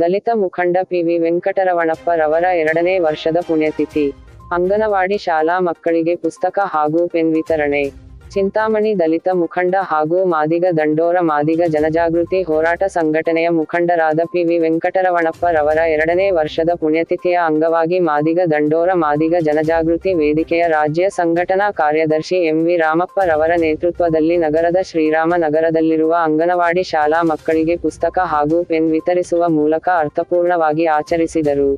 ದಲಿತ ಮುಖಂಡ ಪಿವಿ ವೆಂಕಟರವಣಪ್ಪರವರ ಎರಡನೇ ವರ್ಷದ ಪುಣ್ಯತಿಥಿ. ಅಂಗನವಾಡಿ ಶಾಲಾ ಮಕ್ಕಳಿಗೆ ಪುಸ್ತಕ ಹಾಗೂ ಪೆನ್ ವಿತರಣೆ. ಚಿಂತಾಮಣಿ ದಲಿತ ಮುಖಂಡ ಹಾಗೂ ಮಾದಿಗ ದಂಡೋರ ಮಾದಿಗ ಜನಜಾಗೃತಿ ಹೋರಾಟ ಸಂಘಟನೆಯ ಮುಖಂಡರಾದ ಪಿವಿ ವೆಂಕಟರವಣಪ್ಪ ರವರ ಎರಡನೇ ವರ್ಷದ ಪುಣ್ಯತಿಥಿಯ ಅಂಗವಾಗಿ ಮಾದಿಗ ದಂಡೋರ ಮಾದಿಗ ಜನಜಾಗೃತಿ ವೇದಿಕೆಯ ರಾಜ್ಯ ಸಂಘಟನಾ ಕಾರ್ಯದರ್ಶಿ ಎಂವಿ ರಾಮಪ್ಪ ರವರ ನೇತೃತ್ವದಲ್ಲಿ ನಗರದ ಶ್ರೀರಾಮ ನಗರದಲ್ಲಿರುವ ಅಂಗನವಾಡಿ ಶಾಲಾ ಮಕ್ಕಳಿಗೆ ಪುಸ್ತಕ ಹಾಗೂ ಪೆನ್ ವಿತರಿಸುವ ಮೂಲಕ ಅರ್ಥಪೂರ್ಣವಾಗಿ ಆಚರಿಸಿದರು.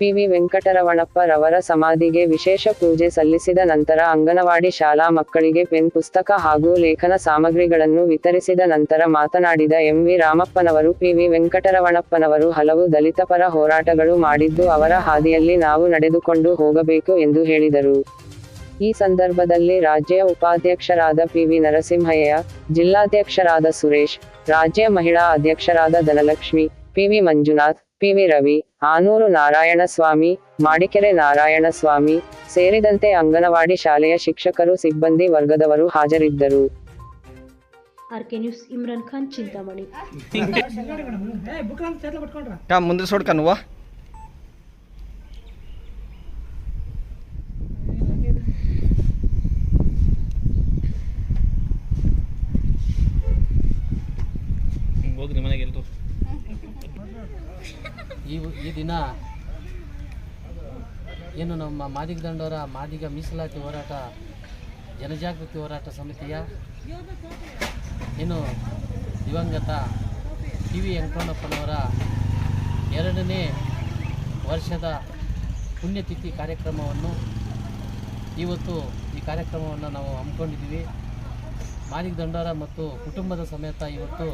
ಪಿವಿ ವೆಂಕಟರವಣಪ್ಪ ರವರ ಸಮಾಧಿಗೆ ವಿಶೇಷ ಪೂಜೆ ಸಲ್ಲಿಸಿದ ನಂತರ ಅಂಗನವಾಡಿ ಶಾಲಾ ಮಕ್ಕಳಿಗೆ ಪೆನ್, ಪುಸ್ತಕ ಹಾಗೂ ಲೇಖನ ಸಾಮಗ್ರಿಗಳನ್ನು ವಿತರಿಸಿದ ನಂತರ ಮಾತನಾಡಿದ ಎಂವಿ ರಾಮಪ್ಪನವರು ಪಿವಿ ವೆಂಕಟರವಣಪ್ಪನವರು ಹಲವು ದಲಿತ ಪರ ಹೋರಾಟಗಳು ಮಾಡಿದ್ದು ಅವರ ಹಾದಿಯಲ್ಲಿ ನಾವು ನಡೆದುಕೊಂಡು ಹೋಗಬೇಕು ಎಂದು ಹೇಳಿದರು. ಈ ಸಂದರ್ಭದಲ್ಲಿ ರಾಜ್ಯ ಉಪಾಧ್ಯಕ್ಷರಾದ ಪಿವಿ ನರಸಿಂಹಯ್ಯ, ಜಿಲ್ಲಾಧ್ಯಕ್ಷರಾದ ಸುರೇಶ್, ರಾಜ್ಯ ಮಹಿಳಾ ಅಧ್ಯಕ್ಷರಾದ ಧನಲಕ್ಷ್ಮಿ ಪಿವಿ ಮಂಜುನಾಥ್ ಪಿವಿ ರವಿ ಆನೂರು ನಾರಾಯಣಸ್ವಾಮಿ ಮಾಡಿಕೆರೆ ನಾರಾಯಣಸ್ವಾಮಿ ಸೇರಿದಂತೆ ಅಂಗನವಾಡಿ ಶಾಲೆಯ ಶಿಕ್ಷಕರು ಸಿಬ್ಬಂದಿ ವರ್ಗದವರು ಹಾಜರಿದ್ದರು. R K news Imran Khan Chintamani. ಈ ಈ ದಿನ ಏನು ನಮ್ಮ ಮಾದಿಗ ದಂಡವರ ಮಾದಿಗ ಮೀಸಲಾತಿ ಹೋರಾಟ, ಜನಜಾಗೃತಿ ಹೋರಾಟ ಸಮಿತಿಯ ಏನು ದಿವಂಗತ ಟಿ ವಿ ವೆಂಕಟಪ್ಪನವರ ಎರಡನೇ ವರ್ಷದ ಪುಣ್ಯತಿಥಿ ಕಾರ್ಯಕ್ರಮವನ್ನು ಇವತ್ತು ಈ ಕಾರ್ಯಕ್ರಮವನ್ನು ನಾವು ಹಮ್ಮಿಕೊಂಡಿದ್ದೀವಿ. ಮಾದಿಗ ದಂಡವರ ಮತ್ತು ಕುಟುಂಬದ ಸಮೇತ ಇವತ್ತು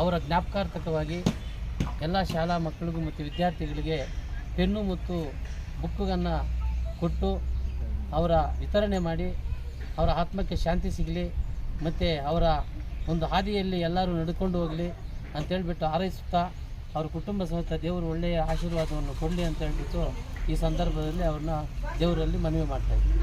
ಅವರ ಜ್ಞಾಪಕಾರ್ಥಕವಾಗಿ ಎಲ್ಲ ಶಾಲಾ ಮಕ್ಕಳಿಗೂ ಮತ್ತು ವಿದ್ಯಾರ್ಥಿಗಳಿಗೆ ಪೆನ್ನು ಮತ್ತು ಬುಕ್ಕುಗಳನ್ನು ಕೊಟ್ಟು ಅವರ ವಿತರಣೆ ಮಾಡಿ ಅವರ ಆತ್ಮಕ್ಕೆ ಶಾಂತಿ ಸಿಗಲಿ ಮತ್ತು ಅವರ ಒಂದು ಹಾದಿಯಲ್ಲಿ ಎಲ್ಲರೂ ನಡ್ಕೊಂಡು ಹೋಗಲಿ ಅಂತೇಳ್ಬಿಟ್ಟು ಹಾರೈಸುತ್ತಾ ಅವ್ರ ಕುಟುಂಬ ಸಮೇತ ದೇವರು ಒಳ್ಳೆಯ ಆಶೀರ್ವಾದವನ್ನು ಕೊಡಲಿ ಅಂತ ಹೇಳ್ಬಿಟ್ಟು ಈ ಸಂದರ್ಭದಲ್ಲಿ ಅವ್ರನ್ನ ದೇವರಲ್ಲಿ ಮನವಿ ಮಾಡ್ತಾಯಿದ್ವಿ